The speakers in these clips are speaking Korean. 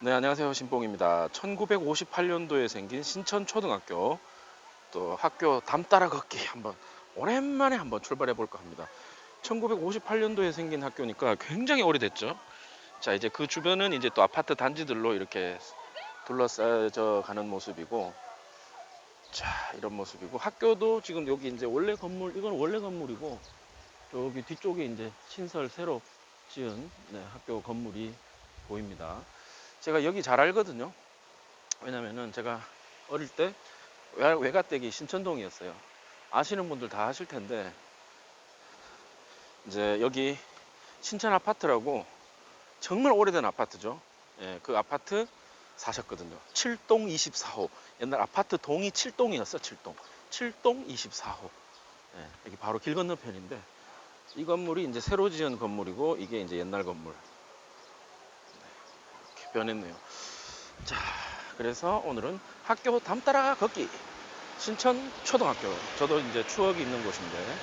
네, 안녕하세요. 신봉입니다. 1958년도에 생긴 신천초등학교 또 학교 담 따라 걷기 한번 오랜만에 한번 출발해 볼까 합니다. 1958년도에 생긴 학교니까 굉장히 오래됐죠. 자, 이제 그 주변은 이제 또 아파트 단지들로 이렇게 둘러싸여 가는 모습이고 자, 이런 모습이고 학교도 지금 여기 이제 원래 건물 이건 원래 건물이고 저기 뒤쪽에 이제 신설 새로 지은 네, 학교 건물이 보입니다. 제가 여기 잘 알거든요. 왜냐면은 제가 어릴 때 외- 외가댁이 신천동이었어요. 아시는 분들 다 아실 텐데 이제 여기 신천 아파트라고 정말 오래된 아파트죠. 예, 그 아파트 사셨거든요. 7동 24호. 옛날 아파트 동이 7동이었어, 7동. 7동 24호. 예, 여기 바로 길 건너편인데 이 건물이 이제 새로 지은 건물이고 이게 이제 옛날 건물. 변했네요. 자, 그래서 오늘은 학교 담 따라 걷기 신천 초등학교. 저도 이제 추억이 있는 곳인데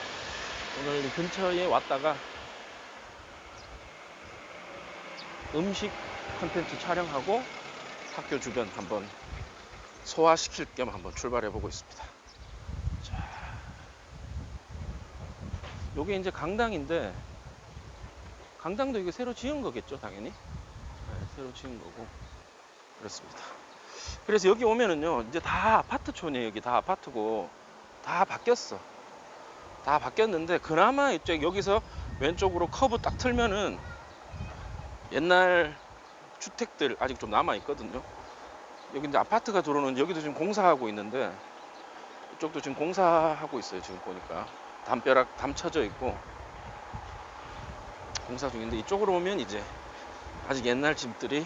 오늘 이 근처에 왔다가 음식 컨텐츠 촬영하고 학교 주변 한번 소화시킬 겸 한번 출발해 보고 있습니다. 자, 요게 이제 강당인데 강당도 이게 새로 지은 거겠죠, 당연히. 네, 새로 지은 거고. 그렇습니다. 그래서 여기 오면은요 이제 다 아파트촌이에요 여기 다 아파트고. 다 바뀌었어. 다 바뀌었는데 그나마 이쪽 여기서 왼쪽으로 커브 딱 틀면은 옛날 주택들 아직 좀 남아 있거든요. 여기 이제 아파트가 들어오는 여기도 지금 공사하고 있는데 이쪽도 지금 공사하고 있어요 지금 보니까. 담벼락 담 쳐져 있고 공사 중인데 이쪽으로 오면 이제 아직 옛날 집들이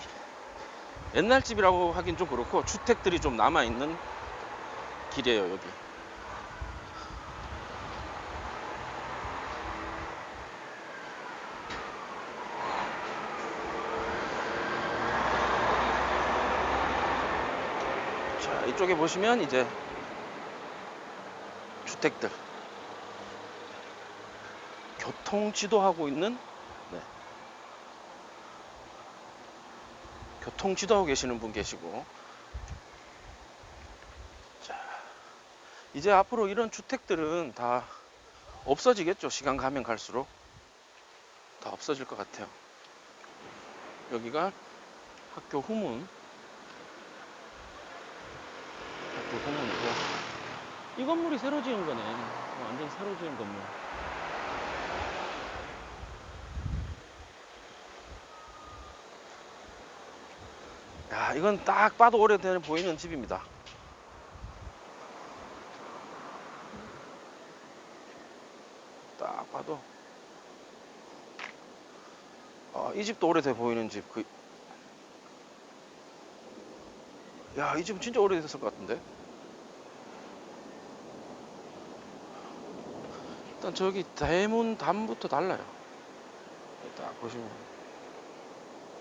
옛날 집이라고 하긴 좀 그렇고 주택들이 좀 남아 있는 길이에요 여기. 자 이쪽에 보시면 이제 주택들 교통 지도하고 있는 교통 지도하고 계시는 분 계시고. 자 이제 앞으로 이런 주택들은 다 없어지겠죠. 시간 가면 갈수록. 다 없어질 것 같아요. 여기가 학교 후문. 학교 후문이고. 이 건물이 새로 지은 거네. 완전 새로 지은 건물 야, 이건 딱 봐도 오래돼 보이는 집입니다. 딱 봐도. 아, 이 집도 오래돼 보이는 집. 그... 야, 이 집은 진짜 오래됐을 것 같은데. 일단 저기 대문 담부터 달라요. 딱 보시면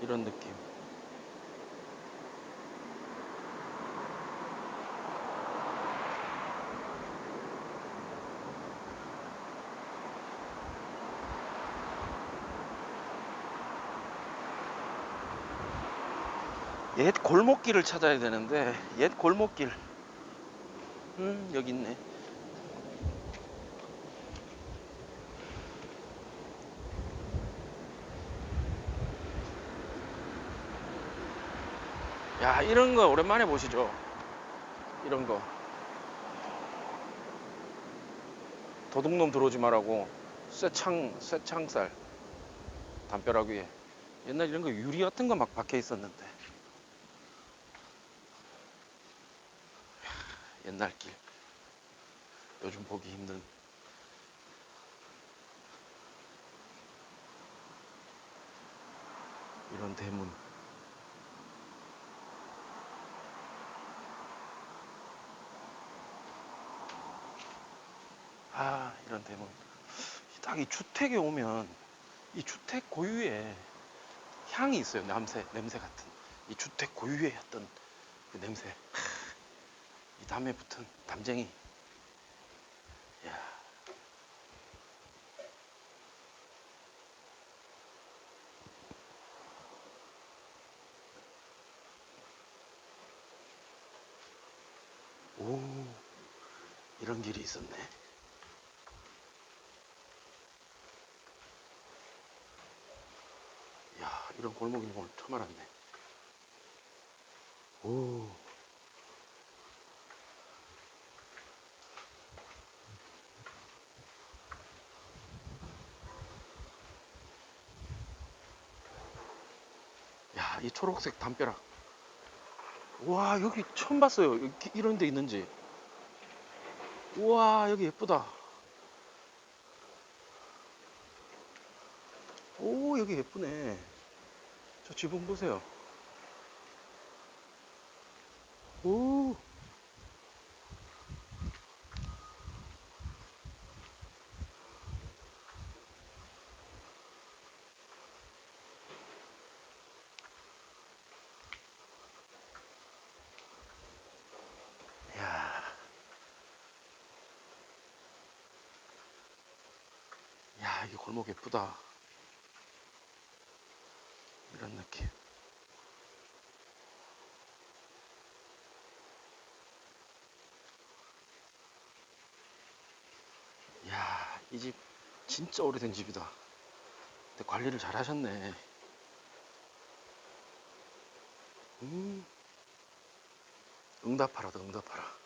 이런 느낌. 옛 골목길을 찾아야 되는데 옛 골목길. 음 여기 있네. 야 이런 거 오랜만에 보시죠? 이런 거. 도둑놈 들어오지 말라고. 쇠창 쇠창살. 담벼락 위에. 옛날 이런 거 유리 같은 거 막 박혀 있었는데 옛날 길. 요즘 보기 힘든. 이런 대문. 아 이런 대문. 딱 이 주택에 오면 이 주택 고유의 향이 있어요 냄새 냄새 같은. 이 주택 고유의 어떤 그 냄새 이 담에 붙은 담쟁이. 야. 오, 이런 길이 있었네. 야, 이런 골목이 오늘 처음 알았네. 오. 이 초록색 담벼락. 와, 여기 처음 봤어요. 여기 이런 데 있는지. 우와, 여기 예쁘다. 오, 여기 예쁘네. 저 지붕 보세요. 오. 야. 야, 이 골목 예쁘다. 이런 느낌. 야, 이 집 진짜 오래된 집이다. 근데 관리를 잘 하셨네. 음. 응답하라다, 응답하라.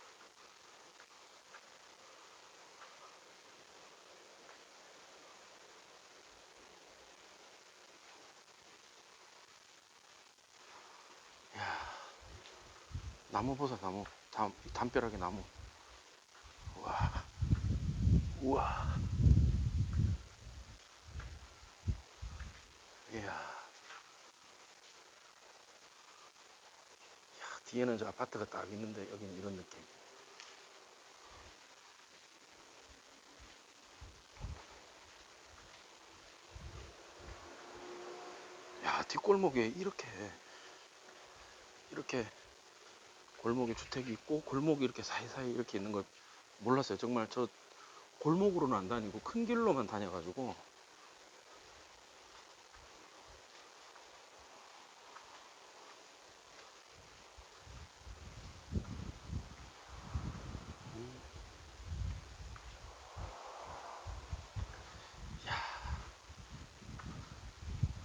나무 보자, 나무. 담, 담벼락에 나무. 와, 우와. 이야. 야, 뒤에는 저 아파트가 딱 있는데 여기는 이런 느낌. 야, 뒷골목에 이렇게 이렇게 골목에 주택이 있고 골목이 이렇게 사이사이 이렇게 있는 걸 몰랐어요. 정말 저 골목으로는 안 다니고 큰 길로만 다녀가지고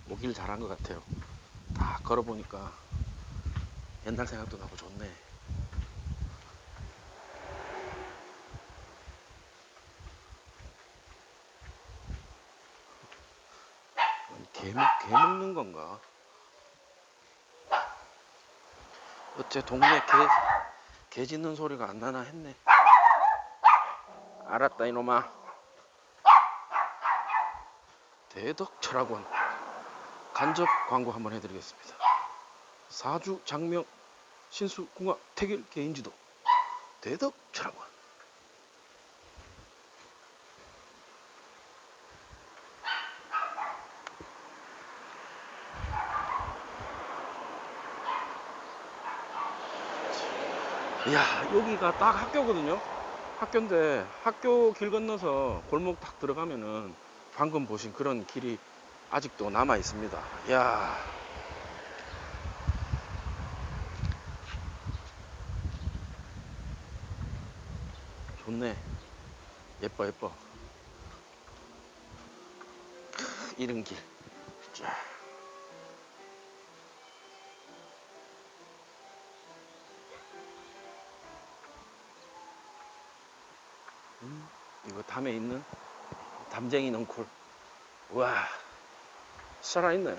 오길 잘한 것 같아요. 다 걸어보니까 옛날 생각도 나고 좋네. 개, 먹는 건가? 어째 동네 개, 개 짖는 소리가 안 나나 했네. 알았다, 이놈아. 대덕철학원 간접 광고 한번 해드리겠습니다. 사주 장명 신수 궁합 태길 개인지도 대덕철학원 이야 여기가 딱 학교거든요. 학교인데 학교 길 건너서 골목 딱 들어가면은 방금 보신 그런 길이 아직도 남아 있습니다. 이야. 좋네. 예뻐 예뻐. 크, 이런 길 이거 담에 있는 담쟁이 넝쿨. 와 살아있네.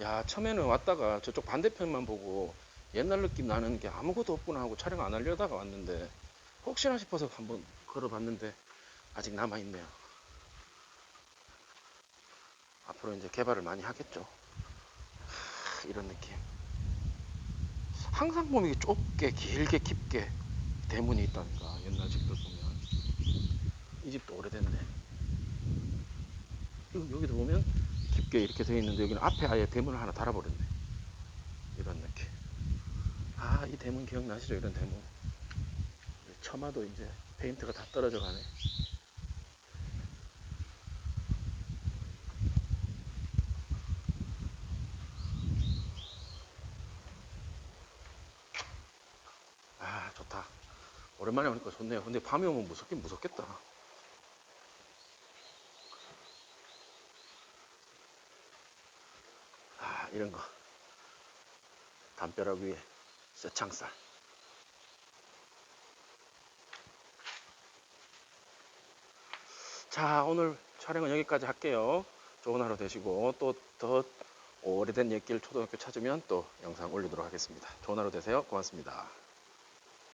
야 처음에는 왔다가 저쪽 반대편만 보고 옛날 느낌 나는 게 아무것도 없구나 하고 촬영 안 하려다가 왔는데 혹시나 싶어서 한번 걸어봤는데 아직 남아있네요. 앞으로 이제 개발을 많이 하겠죠. 하, 이런 느낌 항상 보면 좁게 길게 깊게 대문이 있다니까 옛날 집들 보면. 이 집도 오래됐네. 이거 여기도 보면 깊게 이렇게 되어 있는데 여기는 앞에 아예 대문을 하나 달아버렸네. 이런 느낌. 아 이 대문 기억나시죠? 이런 대문. 처마도 이제 페인트가 다 떨어져 가네 오랜만에 오니까 좋네요. 근데 밤에 오면 무섭긴 무섭겠다. 아, 이런 거. 담벼락 위에 쇠창살. 자, 오늘 촬영은 여기까지 할게요. 좋은 하루 되시고 또 더 오래된 옛길 초등학교 찾으면 또 영상 올리도록 하겠습니다. 좋은 하루 되세요. 고맙습니다.